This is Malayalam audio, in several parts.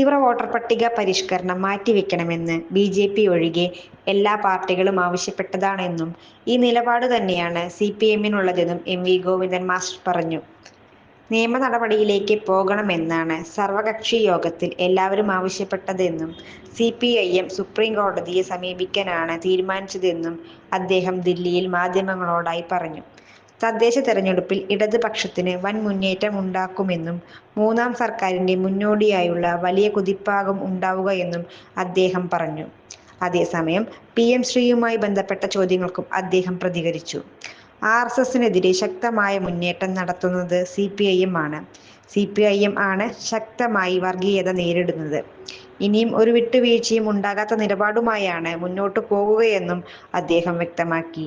തീവ്ര വോട്ടർ പട്ടിക പരിഷ്കരണം മാറ്റിവെക്കണമെന്ന് ബി ജെ പി ഒഴികെ എല്ലാ പാർട്ടികളും ആവശ്യപ്പെട്ടതാണെന്നും ഈ നിലപാട് തന്നെയാണ് സി പി എമ്മിനുള്ളതെന്നും എം വി ഗോവിന്ദൻ മാസ്റ്റർ പറഞ്ഞു. നിയമ നടപടിയിലേക്ക് പോകണമെന്നാണ് സർവകക്ഷി യോഗത്തിൽ എല്ലാവരും ആവശ്യപ്പെട്ടതെന്നും C P I M supreme കോടതിയെ സമീപിക്കാനാണ് തീരുമാനിച്ചതെന്നും അദ്ദേഹം ദില്ലിയിൽ മാധ്യമങ്ങളോടായി പറഞ്ഞു. തദ്ദേശ തെരഞ്ഞെടുപ്പിൽ ഇടതുപക്ഷത്തിന് വൻ മുന്നേറ്റം ഉണ്ടാക്കുമെന്നും മൂന്നാം സർക്കാരിന്റെ മുന്നോടിയായുള്ള വലിയ കുതിപ്പാകും ഉണ്ടാവുകയെന്നും അദ്ദേഹം പറഞ്ഞു. അതേസമയം പി. എം. ശ്രീയുമായി ബന്ധപ്പെട്ട ചോദ്യങ്ങൾക്കും അദ്ദേഹം പ്രതികരിച്ചു. ആർ എസ് എസിനെതിരെ ശക്തമായ മുന്നേറ്റം നടത്തുന്നത് സി പി ഐ എം ആണ്. സി പി ഐ എം ആണ് ശക്തമായി വർഗീയത നേരിടുന്നത്. ഇനിയും ഒരു വിട്ടുവീഴ്ചയും ഉണ്ടാകാത്ത നിലപാടുമായാണ് മുന്നോട്ടു പോകുകയെന്നും അദ്ദേഹം വ്യക്തമാക്കി.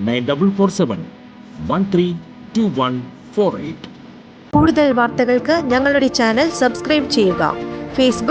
nine double four seven one three two one four eight കൂടുതൽ വാർത്തകൾക്ക് ഞങ്ങളുടെ ചാനൽ സബ്സ്ക്രൈബ് ചെയ്യുക. ഫേസ്ബുക്ക്